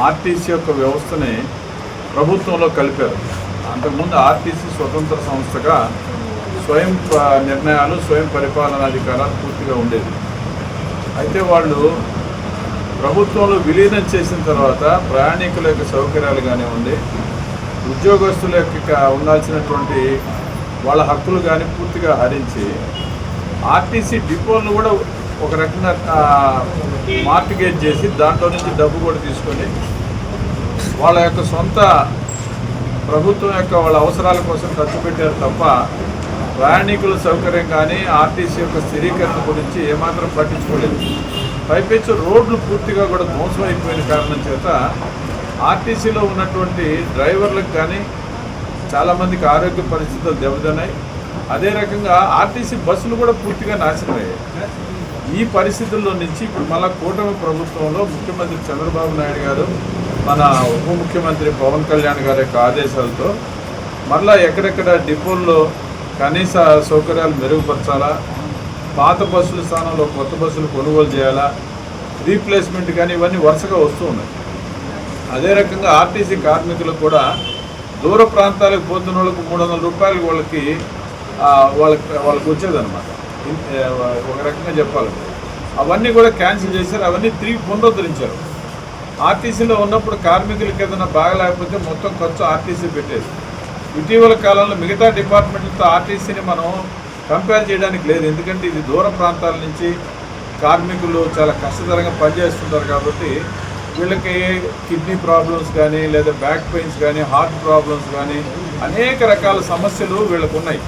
RTC యొక్క వ్యవస్థని ప్రభుత్వంలో కలిపారు. అంతకుముందు ఆర్టీసీ స్వతంత్ర సంస్థగా స్వయం ప- నిర్ణయాలు స్వయం పరిపాలనాధికారాలు పూర్తిగా ఉండేది అయితే వాళ్ళు ప్రభుత్వంలో విలీనం చేసిన తర్వాత ప్రయాణికుల యొక్క సౌకర్యాలు కానివ్వండి ఉద్యోగస్తుల యొక్క ఉండాల్సినటువంటి వాళ్ళ హక్కులు కానీ పూర్తిగా హరించి ఆర్టీసీ డిపోలను కూడా ఒక రకంగా మార్టిగేజ్ చేసి దాంట్లో నుంచి డబ్బు కూడా తీసుకొని వాళ్ళ యొక్క సొంత ప్రభుత్వం యొక్క వాళ్ళ అవసరాల కోసం ఖర్చు పెట్టారు తప్ప ప్రయాణికుల సౌకర్యం కానీ ఆర్టీసీ యొక్క స్థిరీకరణ గురించి ఏమాత్రం పట్టించుకోలేదు. పైపెచ్చు రోడ్లు పూర్తిగా కూడా ధ్వంసం అయిపోయిన కారణం చేత ఆర్టీసీలో ఉన్నటువంటి డ్రైవర్లకు కానీ చాలామందికి ఆరోగ్య పరిస్థితులు దెబ్బతిన్నాయి. అదే రకంగా ఆర్టీసీ బస్సులు కూడా పూర్తిగా నాశనమయ్యాయి. ఈ పరిస్థితుల్లో నుంచి ఇప్పుడు మళ్ళా కూటమి ప్రభుత్వంలో ముఖ్యమంత్రి చంద్రబాబు నాయుడు గారు మన ఉప ముఖ్యమంత్రి పవన్ కళ్యాణ్ గారి యొక్క ఆదేశాలతో మరలా ఎక్కడెక్కడ డిపోల్లో కనీస సౌకర్యాలు మెరుగుపరచాలా పాత బస్సుల స్థానంలో కొత్త బస్సులు కొనుగోలు చేయాలా రీప్లేస్మెంట్ కానీ ఇవన్నీ వరుసగా వస్తూ ఉన్నాయి. అదే రకంగా ఆర్టీసీ కార్మికులకు కూడా దూర ప్రాంతాలకు పోతున్న వాళ్ళకు మూడు వందల రూపాయలు వాళ్ళకి వాళ్ళకి వాళ్ళకి వచ్చేదన్నమాట. ఒక రకంగా చెప్పాలంటే అవన్నీ కూడా క్యాన్సిల్ చేశారు. అవన్నీ తిరిగి పునరుద్ధరించారు. ఆర్టీసీలో ఉన్నప్పుడు కార్మికులకి ఏదైనా బాగలేకపోతే మొత్తం ఖర్చు ఆర్టీసీ పెట్టేది. ఇటీవల కాలంలో మిగతా డిపార్ట్మెంట్లతో ఆర్టీసీని మనం కంపేర్ చేయడానికి లేదు. ఎందుకంటే ఇది దూర ప్రాంతాల నుంచి కార్మికులు చాలా కష్టతరంగా పనిచేస్తుంటారు కాబట్టి వీళ్ళకి కిడ్నీ ప్రాబ్లమ్స్ కానీ లేదా బ్యాక్ పెయిన్స్ కానీ హార్ట్ ప్రాబ్లమ్స్ కానీ అనేక రకాల సమస్యలు వీళ్ళకు ఉన్నాయి.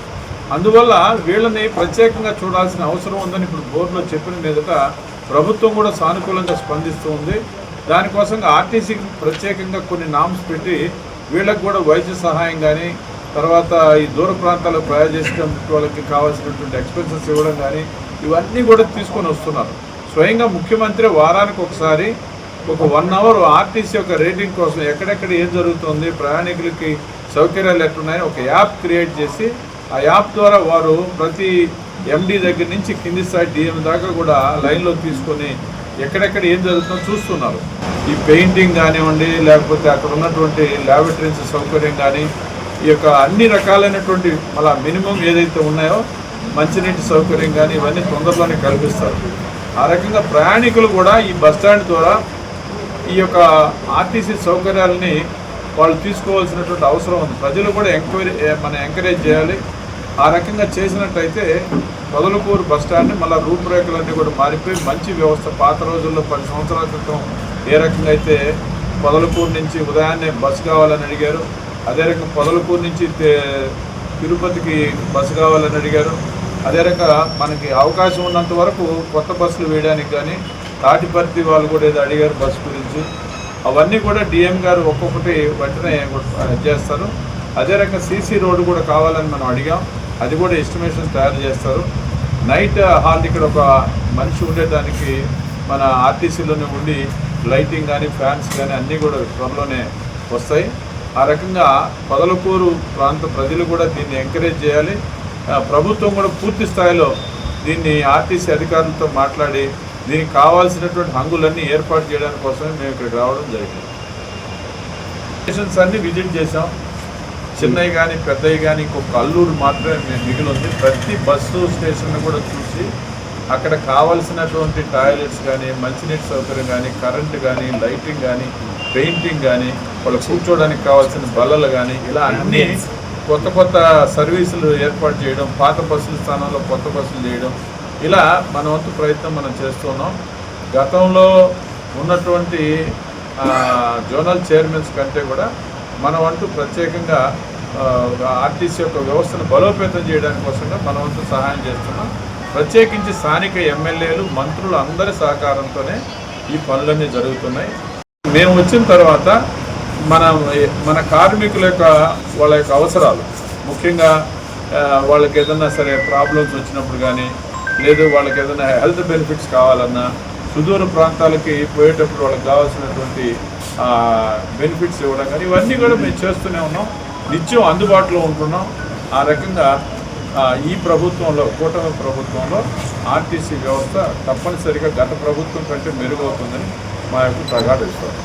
అందువల్ల వీళ్ళని ప్రత్యేకంగా చూడాల్సిన అవసరం ఉందని ఇప్పుడు బోర్డులో చెప్పిన మీదట ప్రభుత్వం కూడా సానుకూలంగా స్పందిస్తూ ఉంది. దానికోసం ఆర్టీసీకి ప్రత్యేకంగా కొన్ని నామ్స్ పెట్టి వీళ్ళకు కూడా వైద్య సహాయం కానీ తర్వాత ఈ దూర ప్రాంతాల్లో ప్రయాణించడం వాళ్ళకి కావాల్సినటువంటి ఎక్స్పెన్సెస్ ఇవ్వడం కానీ ఇవన్నీ కూడా తీసుకొని వస్తున్నారు. స్వయంగా ముఖ్యమంత్రి వారానికి ఒకసారి ఒక వన్ అవర్ ఆర్టీసీ యొక్క రేటింగ్ కోసం ఎక్కడెక్కడ ఏం జరుగుతుంది ప్రయాణికులకి సౌకర్యాలు ఎట్లున్నాయని ఒక యాప్ క్రియేట్ చేసి ఆ యాప్ ద్వారా వారు ప్రతి ఎండి దగ్గర నుంచి కింది స్థాయి డిఎం దాకా కూడా లైన్లో తీసుకొని ఎక్కడెక్కడ ఏం జరుగుతుందో చూస్తున్నారు. ఈ పెయింటింగ్ కానివ్వండి లేకపోతే అక్కడ ఉన్నటువంటి ల్యాబొరేటరీస్ సౌకర్యం కానీ ఈ యొక్క అన్ని రకాలైనటువంటి మళ్ళా మినిమం ఏదైతే ఉన్నాయో మంచినీటి సౌకర్యం కానీ ఇవన్నీ తొందరలోనే కల్పిస్తారు. ఆ రకంగా ప్రయాణికులు కూడా ఈ బస్ స్టాండ్ ద్వారా ఈ యొక్క ఆర్టీసీ సౌకర్యాలని వాళ్ళు తీసుకోవాల్సినటువంటి అవసరం ఉంది. ప్రజలు కూడా ఎంక్వైరీ మనం ఎంకరేజ్ చేయాలి. ఆ రకంగా చేసినట్టయితే పొదలకూరు బస్ మళ్ళీ రూపురేఖలన్నీ కూడా మారిపోయి మంచి వ్యవస్థ. పాత రోజుల్లో పది సంవత్సరాల క్రితం ఏ రకంగా అయితే పొదలకూరు నుంచి ఉదయాన్నే బస్సు కావాలని అడిగారు అదే రకంగా పొదలకూరు నుంచి తిరుపతికి బస్సు కావాలని అడిగారు. అదే రకంగా మనకి అవకాశం ఉన్నంత వరకు కొత్త బస్సులు వేయడానికి కానీ తాటిపర్తి వాళ్ళు కూడా ఏదో అడిగారు బస్సు గురించి. అవన్నీ కూడా డిఎం గారు ఒక్కొక్కటి వెంటనే చేస్తారు. అదే రకంగా సీసీ రోడ్డు కూడా కావాలని మనం అడిగాం. అది కూడా ఎస్టిమేషన్ తయారు చేస్తారు. నైట్ హాల్ ఇక్కడ ఒక మనిషి ఉండేదానికి మన ఆర్టీసీలోనే ఉండి లైటింగ్ కానీ ఫ్యాన్స్ కానీ అన్నీ కూడా త్వరలోనే వస్తాయి. ఆ రకంగా పొదలకూరు ప్రాంత ప్రజలు కూడా దీన్ని ఎంకరేజ్ చేయాలి. ప్రభుత్వం కూడా పూర్తి స్థాయిలో దీన్ని ఆర్టీసీ అధికారులతో మాట్లాడి దీనికి కావాల్సినటువంటి హంగులన్నీ ఏర్పాటు చేయడానికి కోసమే మేము ఇక్కడికి రావడం జరిగింది. స్టేషన్స్ అన్నీ విజిట్ చేసాం చిన్నవి కానీ పెద్దవి కానీ ఇంకొక అల్లూరు మాత్రమే మేము మిగిలి ఉంది. ప్రతి బస్సు స్టేషన్ కూడా చూసి అక్కడ కావాల్సినటువంటి టాయిలెట్స్ కానీ మంచినీటి సౌకర్యం కానీ కరెంటు కానీ లైటింగ్ కానీ పెయింటింగ్ కానీ వాళ్ళు కూర్చోవడానికి కావాల్సిన బల్లలు కానీ ఇలా అన్నీ కొత్త కొత్త సర్వీసులు ఏర్పాటు చేయడం పాత బస్సుల స్థానంలో కొత్త బస్సులు చేయడం ఇలా మన వంతు ప్రయత్నం మనం చేస్తున్నాం. గతంలో ఉన్నటువంటి జోనల్ చైర్మన్స్ కంటే కూడా మన వంతు ప్రత్యేకంగా ఆర్టీసీ యొక్క వ్యవస్థను బలోపేతం చేయడానికి కోసంగా మన వంతు సహాయం చేస్తున్నాం. ప్రత్యేకించి స్థానిక ఎమ్మెల్యేలు మంత్రులు అందరి సహకారంతోనే ఈ పనులన్నీ జరుగుతున్నాయి. మేము వచ్చిన తర్వాత మన మన కార్మికుల యొక్క వాళ్ళ యొక్క అవసరాలు ముఖ్యంగా వాళ్ళకి ఏదైనా సరే ప్రాబ్లమ్స్ వచ్చినప్పుడు కానీ లేదు వాళ్ళకి ఏదైనా హెల్త్ బెనిఫిట్స్ కావాలన్నా సుదూర ప్రాంతాలకి పోయేటప్పుడు వాళ్ళకి కావాల్సినటువంటి బెనిఫిట్స్ ఇవ్వడం కానీ ఇవన్నీ కూడా మేము చేస్తూనే ఉన్నాం. నిత్యం అందుబాటులో ఉంటున్నాం. ఆ రకంగా ఈ ప్రభుత్వంలో కూటమి ప్రభుత్వంలో ఆర్టీసీ వ్యవస్థ తప్పనిసరిగా గత ప్రభుత్వం కంటే మెరుగవుతుందని మా యొక్క ప్రగాఢ విశ్వాసం.